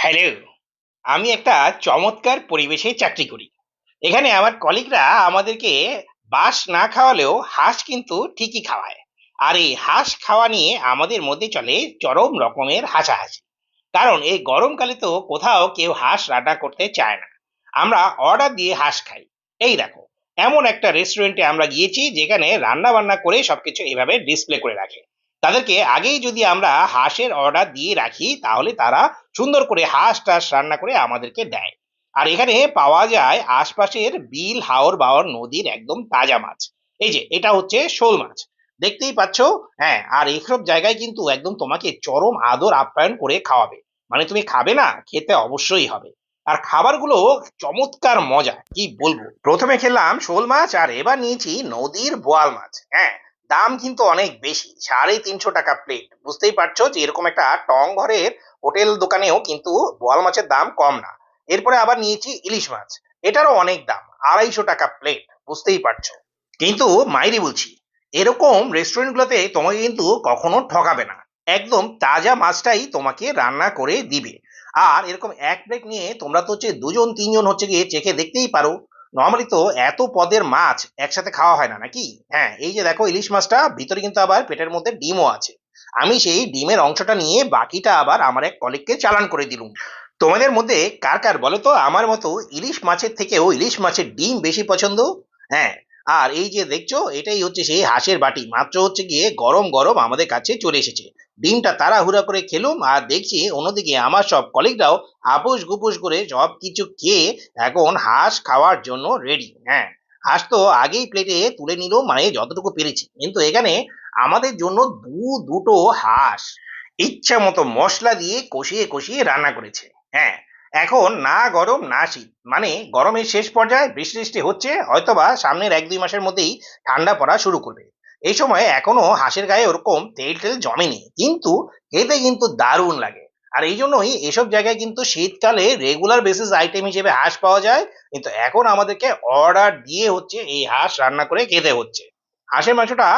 Hello, আমি একটা চমৎকার পরিবেশে চাকরি করি। এখানে আমার কলিগরা আমাদেরকে বাঁশ না খাওয়ালেও হাঁস কিন্তু ঠিকই খাওয়ায়। আর এই হাঁস খাওয়া নিয়ে আমাদের মধ্যে চলে চরম রকমের হাসাহাসি। কারণ এই গরমকালে তো কোথাও কেউ হাঁস রান্না করতে চায় না। আমরা অর্ডার দিয়ে হাঁস খাই। এই দেখো, এমন একটা রেস্টুরেন্টে আমরা গিয়েছি যেখানে রান্না বান্না করে সবকিছু এভাবে ডিসপ্লে করে রাখে। তাদেরকে আগেই যদি আমরা হাঁসের অর্ডার দিয়ে রাখি, তাহলে তারা সুন্দর করে হাঁস টাস রান্না করে আমাদেরকে দেয়। আর এখানে পাওয়া যায় আশপাশের বিল, হাওর বাওর নদীর একদম তাজা মাছ। এই যে, এটা হচ্ছে শোল মাছ। দেখতেই পাচ্ছ? হ্যাঁ আর এইসব জায়গায় কিন্তু একদম তোমাকে চরম আদর আপ্যায়ন করে খাওয়াবে। মানে তুমি খাবে না, খেতে অবশ্যই হবে। আর খাবারগুলো চমৎকার মজা, কি বলব? প্রথমে খেলাম শোল মাছ আর এবার নিয়েছি নদীর বোয়াল মাছ। হ্যাঁ দাম কিন্তু অনেক বেশি, সাড়ে তিনশো টাকা প্লেট বুঝতেই পারছ যে এরকম একটা টং ঘরের হোটেল দোকানেও কিন্তু বোয়াল মাছের দাম কম না। এরপরে আবার নিয়েছি ইলিশ মাছ, এটারও অনেক দাম, আড়াইশো টাকা প্লেট বুঝতেই পারছ। কিন্তু মাইরি বলছি, এরকম রেস্টুরেন্টগুলোতে তোমাকে কিন্তু কখনো ঠকাবে না। একদম তাজা মাছটাই তোমাকে রান্না করে দিবে। আর এরকম এক প্লেট নিয়ে তোমরা তো হচ্ছে দুজন, তিনজন হচ্ছে গিয়ে চেখে দেখতেই পারো নর্মালি তো এত পদের মাছ একসাথে খাওয়া হয় না, নাকি? হ্যাঁ এই যে দেখো ইলিশ মাছটা, ভিতরে কিন্তু আবার পেটের মধ্যে ডিমও আছে। আমি সেই ডিমের অংশটা নিয়ে বাকিটা আবার আমার এক কলিগকে চালান করে দিলুম। তোমাদের মধ্যে কার কার বলো তো? আমার মতো ইলিশ মাছের থেকেও ইলিশ মাছের ডিম বেশি পছন্দ? হ্যাঁ আর এই যে দেখছ, এটাই হচ্ছে সেই হাঁসের বাটি। মাত্র হচ্ছে গিয়ে গরম গরম আমাদের কাছে চলে এসেছে। ডিমটা তাড়াহুড়া করে খেলুম আর দেখছি অন্যদিকে আমার সব কলিগরাও আপুস গুপুস করে সব কিছু খেয়ে এখন হাঁস খাওয়ার জন্য রেডি হ্যাঁ হাঁস তো আগেই প্লেটে তুলে নিল মানে যতটুকু পেরেছি। কিন্তু এখানে আমাদের জন্য দু, দুটো হাঁস ইচ্ছা মতো মশলা দিয়ে কষিয়ে কষিয়ে রান্না করেছে। হ্যাঁ এখন না গরম, না শীত। মানে গরমের শেষ পর্যায়ে বৃষ্টি বৃষ্টি হচ্ছে, হয়তোবা সামনের এক দুই মাসের মধ্যেই ঠান্ডা পড়া শুরু করবে। এই সময় এখনও হাঁসের গায়ে ওরকম তেল টেল জমেনি, কিন্তু খেতে কিন্তু দারুণ লাগে। আর এই জন্যই এসব জায়গায় কিন্তু শীতকালে রেগুলার বেসিস আইটেম হিসেবে হাঁস পাওয়া যায়, কিন্তু এখন আমাদেরকে অর্ডার দিয়ে হচ্ছে এই হাঁস রান্না করে খেতে হচ্ছে। হাঁসের মাংসটা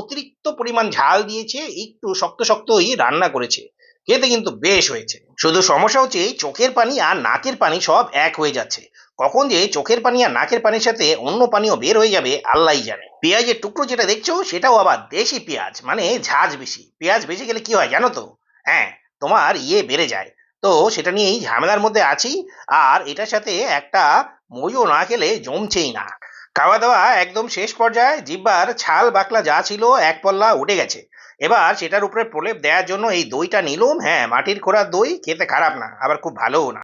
অতিরিক্ত পরিমাণ ঝাল দিয়েছে, একটু শক্ত শক্তই রান্না করেছে। খেতে কিন্তু বেশ হয়েছে। শুধু সমস্যা হচ্ছে চোখের পানি আর নাকের পানি সব এক হয়ে যাচ্ছে। কখন যে চোখের পানি আর নাকের পানির সাথে অন্য পানিও বের হয়ে যাবে আল্লাহ জানে। পেঁয়াজের টুকরো যেটা দেখছ, সেটাও আবার দেশি পেঁয়াজ মানে ঝাঁজ বেশি। পেঁয়াজ বেশি গেলে কি হয় জানো তো? হ্যাঁ তোমার ইয়ে বেড়ে যায়। তো সেটা নিয়েই ঝামেলার মধ্যে আছি। আর এটার সাথে একটা মজো না খেলে জমছেই না। খাওয়া দাওয়া একদম শেষ পর্যায়ে, জিব্বার ছাল বাকলা যা ছিল, এক পল্লা উঠে গেছে। এবার সেটার উপরে প্রলেপ দেওয়ার জন্য এই দইটা নিলুম হ্যাঁ মাটির খোড়ার দই খেতে খারাপ না, আবার খুব ভালোও না।